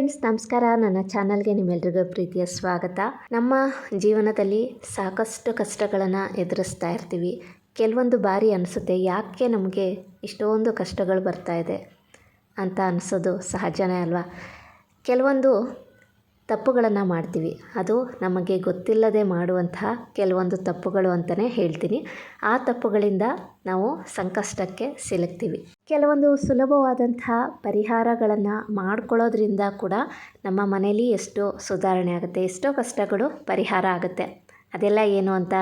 ನಮಸ್ಕಾರ. ನನ್ನ ಚಾನಲ್ಗೆ ನಿಮ್ಮೆಲ್ರಿಗೂ ಪ್ರೀತಿಯ ಸ್ವಾಗತ. ನಮ್ಮ ಜೀವನದಲ್ಲಿ ಸಾಕಷ್ಟು ಕಷ್ಟಗಳನ್ನು ಎದುರಿಸ್ತಾ ಇರ್ತೀವಿ. ಕೆಲವೊಂದು ಬಾರಿ ಅನಿಸುತ್ತೆ, ಯಾಕೆ ನಮಗೆ ಇಷ್ಟೊಂದು ಕಷ್ಟಗಳು ಬರ್ತಾ ಇದೆ ಅಂತ ಅನಿಸೋದು ಸಹಜನೇ ಅಲ್ವಾ? ಕೆಲವೊಂದು ತಪ್ಪುಗಳನ್ನು ಮಾಡ್ತೀವಿ. ಅದು ನಮಗೆ ಗೊತ್ತಿಲ್ಲದೆ ಮಾಡುವಂತಹ ಕೆಲವೊಂದು ತಪ್ಪುಗಳು ಅಂತಲೇ ಹೇಳ್ತೀನಿ. ಆ ತಪ್ಪುಗಳಿಂದ ನಾವು ಸಂಕಷ್ಟಕ್ಕೆ ಸಿಲುಕ್ತೀವಿ. ಕೆಲವೊಂದು ಸುಲಭವಾದಂತಹ ಪರಿಹಾರಗಳನ್ನು ಮಾಡ್ಕೊಳ್ಳೋದ್ರಿಂದ ಕೂಡ ನಮ್ಮ ಮನೇಲಿ ಎಷ್ಟೋ ಸುಧಾರಣೆ ಆಗುತ್ತೆ, ಎಷ್ಟೋ ಕಷ್ಟಗಳು ಪರಿಹಾರ ಆಗುತ್ತೆ. ಅದೆಲ್ಲ ಏನು ಅಂತ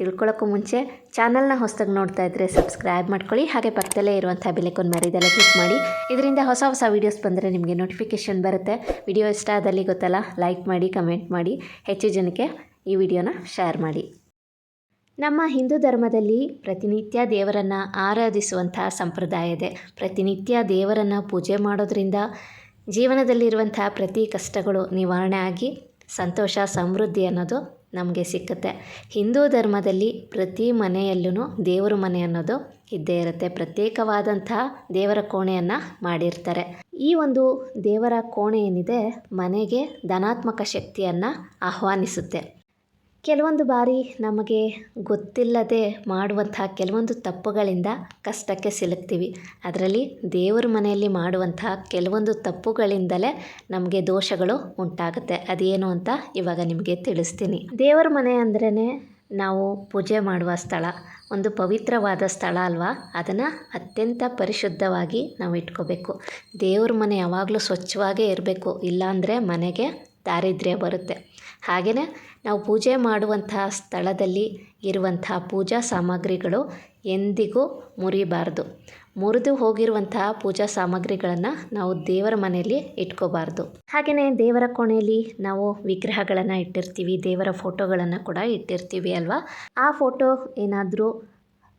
ತಿಳ್ಕೊಳ್ಳೋಕ್ಕೂ ಮುಂಚೆ ಚಾನಲ್ನ ಹೊಸದಾಗಿ ನೋಡ್ತಾ ಇದ್ದರೆ ಸಬ್ಸ್ಕ್ರೈಬ್ ಮಾಡ್ಕೊಳ್ಳಿ. ಹಾಗೆ ಪಕ್ಕದಲ್ಲೇ ಇರುವಂಥ ಬೆಲೆಕೊಂಡು ಮರಿದೆಲ್ಲ ಕ್ಲಿಕ್ ಮಾಡಿ. ಇದರಿಂದ ಹೊಸ ಹೊಸ ವೀಡಿಯೋಸ್ ಬಂದರೆ ನಿಮಗೆ ನೋಟಿಫಿಕೇಷನ್ ಬರುತ್ತೆ. ವಿಡಿಯೋ ಇಷ್ಟ ಆದಲ್ಲಿ ಗೊತ್ತಲ್ಲ ಲೈಕ್ ಮಾಡಿ ಕಮೆಂಟ್ ಮಾಡಿ. ಹೆಚ್ಚು ಜನಕ್ಕೆ ಈ ವಿಡಿಯೋನ ಶೇರ್ ಮಾಡಿ. ನಮ್ಮ ಹಿಂದೂ ಧರ್ಮದಲ್ಲಿ ಪ್ರತಿನಿತ್ಯ ದೇವರನ್ನು ಆರಾಧಿಸುವಂತಹ ಸಂಪ್ರದಾಯ ಇದೆ. ಪ್ರತಿನಿತ್ಯ ದೇವರನ್ನು ಪೂಜೆ ಮಾಡೋದ್ರಿಂದ ಜೀವನದಲ್ಲಿರುವಂಥ ಪ್ರತಿ ಕಷ್ಟಗಳು ನಿವಾರಣೆ ಆಗಿ ಸಂತೋಷ, ಸಮೃದ್ಧಿ ಅನ್ನೋದು ನಮಗೆ ಸಿಕ್ಕುತ್ತೆ. ಹಿಂದೂ ಧರ್ಮದಲ್ಲಿ ಪ್ರತಿ ಮನೆಯಲ್ಲೂ ದೇವರ ಮನೆ ಅನ್ನೋದು ಇದ್ದೇ ಇರುತ್ತೆ. ಪ್ರತ್ಯೇಕವಾದಂತಹ ದೇವರ ಕೋಣೆಯನ್ನು ಮಾಡಿರ್ತಾರೆ. ಈ ಒಂದು ದೇವರ ಕೋಣೆ ಏನಿದೆ, ಮನೆಗೆ ಧನಾತ್ಮಕ ಶಕ್ತಿಯನ್ನು ಆಹ್ವಾನಿಸುತ್ತೆ. ಕೆಲವೊಂದು ಬಾರಿ ನಮಗೆ ಗೊತ್ತಿಲ್ಲದೆ ಮಾಡುವಂತಹ ಕೆಲವೊಂದು ತಪ್ಪುಗಳಿಂದ ಕಷ್ಟಕ್ಕೆ ಸಿಲುಕ್ತೀವಿ. ಅದರಲ್ಲಿ ದೇವರ ಮನೆಯಲ್ಲಿ ಮಾಡುವಂತಹ ಕೆಲವೊಂದು ತಪ್ಪುಗಳಿಂದಲೇ ನಮಗೆ ದೋಷಗಳು ಉಂಟಾಗುತ್ತೆ. ಅದೇನು ಅಂತ ಇವಾಗ ನಿಮಗೆ ತಿಳಿಸ್ತೀನಿ. ದೇವರ ಮನೆ ಅಂದ್ರೇ ನಾವು ಪೂಜೆ ಮಾಡುವ ಸ್ಥಳ. ಒಂದು ಪವಿತ್ರವಾದ ಸ್ಥಳ ಅಲ್ವಾ? ಅದನ್ನು ಅತ್ಯಂತ ಪರಿಶುದ್ಧವಾಗಿ ನಾವು ಇಟ್ಕೋಬೇಕು. ದೇವ್ರ ಮನೆ ಯಾವಾಗಲೂ ಸ್ವಚ್ಛವಾಗೇ ಇರಬೇಕು. ಇಲ್ಲಾಂದರೆ ಮನೆಗೆ ದಾರಿದ್ರ್ಯ ಬರುತ್ತೆ. ಹಾಗೆಯೇ ನಾವು ಪೂಜೆ ಮಾಡುವಂತಹ ಸ್ಥಳದಲ್ಲಿ ಇರುವಂತಹ ಪೂಜಾ ಸಾಮಗ್ರಿಗಳು ಎಂದಿಗೂ ಮುರಿಬಾರ್ದು. ಮುರಿದು ಹೋಗಿರುವಂತಹ ಪೂಜಾ ಸಾಮಗ್ರಿಗಳನ್ನು ನಾವು ದೇವರ ಮನೆಯಲ್ಲಿ ಇಟ್ಕೋಬಾರ್ದು. ಹಾಗೆಯೇ ದೇವರ ಕೋಣೆಯಲ್ಲಿ ನಾವು ವಿಗ್ರಹಗಳನ್ನು ಇಟ್ಟಿರ್ತೀವಿ, ದೇವರ ಫೋಟೋಗಳನ್ನು ಕೂಡ ಇಟ್ಟಿರ್ತೀವಿ ಅಲ್ವಾ? ಆ ಫೋಟೋ ಏನಾದರೂ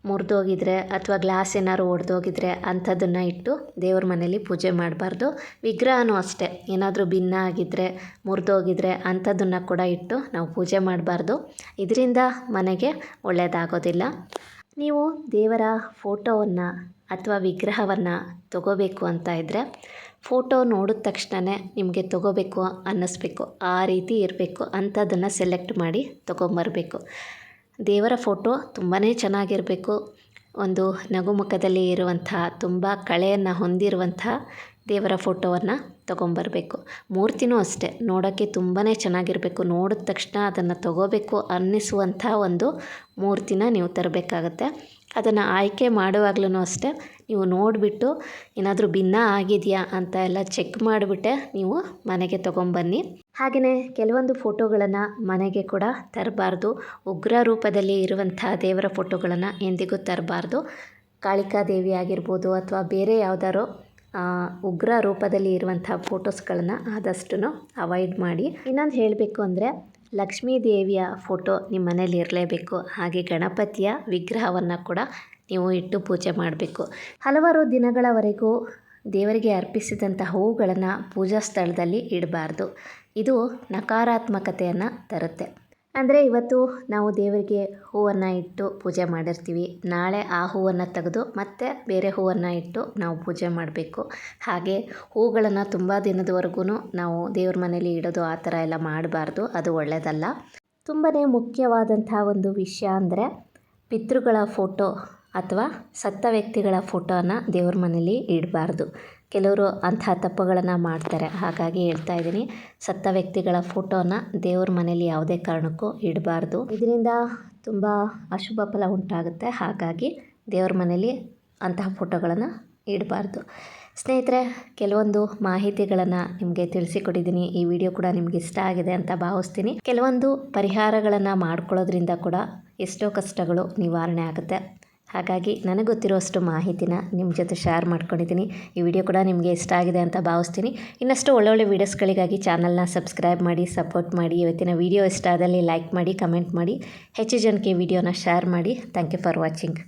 ಮುರಿದೋಗಿದ್ರೆ ಅಥವಾ ಗ್ಲಾಸ್ ಏನಾದ್ರು ಒಡೆದೋಗಿದ್ರೆ ಅಂಥದ್ದನ್ನು ಇಟ್ಟು ದೇವ್ರ ಮನೇಲಿ ಪೂಜೆ ಮಾಡಬಾರ್ದು. ವಿಗ್ರಹನೂ ಅಷ್ಟೇ. ಏನಾದರೂ ಭಿನ್ನ ಆಗಿದ್ದರೆ ಮುರಿದೋಗಿದ್ರೆ ಅಂಥದ್ದನ್ನು ಕೂಡ ಇಟ್ಟು ನಾವು ಪೂಜೆ ಮಾಡಬಾರ್ದು. ಇದರಿಂದ ಮನೆಗೆ ಒಳ್ಳೆಯದಾಗೋದಿಲ್ಲ ನೀವು ದೇವರ ಫೋಟೋವನ್ನು ಅಥವಾ ವಿಗ್ರಹವನ್ನು ತಗೋಬೇಕು ಅಂತ ಇದ್ದರೆ ಫೋಟೋ ನೋಡಿದ ತಕ್ಷಣವೇ ನಿಮಗೆ ತಗೋಬೇಕು ಅನ್ನಿಸ್ಬೇಕು. ಆ ರೀತಿ ಇರಬೇಕು. ಅಂಥದ್ದನ್ನು ಸೆಲೆಕ್ಟ್ ಮಾಡಿ ತೊಗೊಂಬರ್ಬೇಕು. ದೇವರ ಫೋಟೋ ತುಂಬಾ ಚೆನ್ನಾಗಿರಬೇಕು. ಒಂದು ನಗುಮುಖದಲ್ಲಿ ಇರುವಂಥ ತುಂಬ ಕಳೆಯನ್ನು ಹೊಂದಿರುವಂಥ ದೇವರ ಫೋಟೋವನ್ನು ತೊಗೊಂಬರಬೇಕು. ಮೂರ್ತಿನೂ ಅಷ್ಟೇ ನೋಡೋಕ್ಕೆ ತುಂಬಾ ಚೆನ್ನಾಗಿರಬೇಕು. ನೋಡಿದ ತಕ್ಷಣ ಅದನ್ನು ತಗೋಬೇಕು ಅನ್ನಿಸುವಂಥ ಒಂದು ಮೂರ್ತಿನ ನೀವು ತರಬೇಕಾಗತ್ತೆ. ಅದನ್ನು ಆಯ್ಕೆ ಮಾಡುವಾಗ್ಲೂ ಅಷ್ಟೇ, ನೀವು ನೋಡಿಬಿಟ್ಟು ಏನಾದರೂ ಭಿನ್ನ ಆಗಿದೆಯಾ ಅಂತ ಎಲ್ಲ ಚೆಕ್ ಮಾಡಿಬಿಟ್ಟೆ, ನೀವು ಮನೆಗೆ ತೊಗೊಂಬನ್ನಿ. ಹಾಗೆಯೇ ಕೆಲವೊಂದು ಫೋಟೋಗಳನ್ನು ಮನೆಗೆ ಕೂಡ ತರಬಾರ್ದು. ಉಗ್ರ ರೂಪದಲ್ಲಿ ಇರುವಂಥ ದೇವರ ಫೋಟೋಗಳನ್ನು ಎಂದಿಗೂ ತರಬಾರ್ದು. ಕಾಳಿಕಾ ದೇವಿ ಆಗಿರ್ಬೋದು ಅಥವಾ ಬೇರೆ ಯಾವುದಾದ್ರು ಉಗ್ರ ರೂಪದಲ್ಲಿ ಇರುವಂಥ ಫೋಟೋಸ್ಗಳನ್ನು ಆದಷ್ಟು ಅವಾಯ್ಡ್ ಮಾಡಿ. ಇನ್ನೊಂದು ಹೇಳಬೇಕು ಅಂದರೆ ಲಕ್ಷ್ಮೀ ದೇವಿಯ ಫೋಟೋ ನಿಮ್ಮ ಮನೇಲಿ ಇರಲೇಬೇಕು. ಹಾಗೆ ಗಣಪತಿಯ ವಿಗ್ರಹವನ್ನು ಕೂಡ ನೀವು ಇಟ್ಟು ಪೂಜೆ ಮಾಡಬೇಕು. ಹಲವಾರು ದಿನಗಳವರೆಗೂ ದೇವರಿಗೆ ಅರ್ಪಿಸಿದಂಥ ಹೂವುಗಳನ್ನು ಪೂಜಾ ಸ್ಥಳದಲ್ಲಿ ಇಡಬಾರ್ದು. ಇದು ನಕಾರಾತ್ಮಕತೆಯನ್ನು ತರುತ್ತೆ. ಅಂದರೆ ಇವತ್ತು ನಾವು ದೇವರಿಗೆ ಹೂವನ್ನು ಇಟ್ಟು ಪೂಜೆ ಮಾಡಿರ್ತೀವಿ. ನಾಳೆ ಆ ಹೂವನ್ನು ತೆಗೆದು ಮತ್ತೆ ಬೇರೆ ಹೂವನ್ನು ಇಟ್ಟು ನಾವು ಪೂಜೆ ಮಾಡಬೇಕು. ಹಾಗೆ ಹೂಗಳನ್ನು ತುಂಬ ದಿನದವರೆಗೂ ನಾವು ದೇವ್ರ ಮನೇಲಿ ಇಡೋದು ಆ ಥರ ಎಲ್ಲ ಮಾಡಬಾರ್ದು. ಅದು ಒಳ್ಳೆಯದಲ್ಲ ತುಂಬಾ ಮುಖ್ಯವಾದಂಥ ಒಂದು ವಿಷಯ ಅಂದರೆ ಪಿತೃಗಳ ಫೋಟೋ ಅಥವಾ ಸತ್ತ ವ್ಯಕ್ತಿಗಳ ಫೋಟೋನ ದೇವ್ರ ಮನೇಲಿ ಇಡಬಾರ್ದು. ಕೆಲವರು ಅಂತಹ ತಪ್ಪುಗಳನ್ನು ಮಾಡ್ತಾರೆ. ಹಾಗಾಗಿ ಹೇಳ್ತಾ ಇದ್ದೀನಿ, ಸತ್ತ ವ್ಯಕ್ತಿಗಳ ಫೋಟೋನ ದೇವ್ರ ಮನೇಲಿ ಯಾವುದೇ ಕಾರಣಕ್ಕೂ ಇಡಬಾರ್ದು. ಇದರಿಂದ ತುಂಬ ಅಶುಭ ಫಲ ಉಂಟಾಗುತ್ತೆ. ಹಾಗಾಗಿ ದೇವ್ರ ಮನೇಲಿ ಅಂತಹ ಫೋಟೋಗಳನ್ನು ಇಡಬಾರ್ದು. ಸ್ನೇಹಿತರೆ, ಕೆಲವೊಂದು ಮಾಹಿತಿಗಳನ್ನು ನಿಮಗೆ ತಿಳಿಸಿಕೊಟ್ಟಿದ್ದೀನಿ. ಈ ವಿಡಿಯೋ ಕೂಡ ನಿಮ್ಗೆ ಇಷ್ಟ ಆಗಿದೆ ಅಂತ ಭಾವಿಸ್ತೀನಿ. ಕೆಲವೊಂದು ಪರಿಹಾರಗಳನ್ನು ಮಾಡ್ಕೊಳ್ಳೋದ್ರಿಂದ ಕೂಡ ಎಷ್ಟೋ ಕಷ್ಟಗಳು ನಿವಾರಣೆ ಆಗುತ್ತೆ. ಹಾಗಾಗಿ ನನಗೆ ಗೊತ್ತಿರೋಷ್ಟು ಮಾಹಿತಿನ ನಿಮ್ಮ ಜೊತೆ ಶೇರ್ ಮಾಡ್ಕೊಂಡಿದ್ದೀನಿ. ಈ ವಿಡಿಯೋ ಕೂಡ ನಿಮಗೆ ಇಷ್ಟ ಆಗಿದೆ ಅಂತ ಭಾವಿಸ್ತೀನಿ. ಇನ್ನಷ್ಟು ಒಳ್ಳೊಳ್ಳೆ ವೀಡಿಯೋಸ್ಗಳಿಗಾಗಿ ಚಾನಲ್ನ ಸಬ್ಸ್ಕ್ರೈಬ್ ಮಾಡಿ ಸಪೋರ್ಟ್ ಮಾಡಿ, ಇವತ್ತಿನ ವಿಡಿಯೋ ಇಷ್ಟ ಆದಲ್ಲಿ ಲೈಕ್ ಮಾಡಿ ಕಮೆಂಟ್ ಮಾಡಿ, ಹೆಚ್ಚು ಜನಕ್ಕೆ ವಿಡಿಯೋನ ಶೇರ್ ಮಾಡಿ. Thank you for watching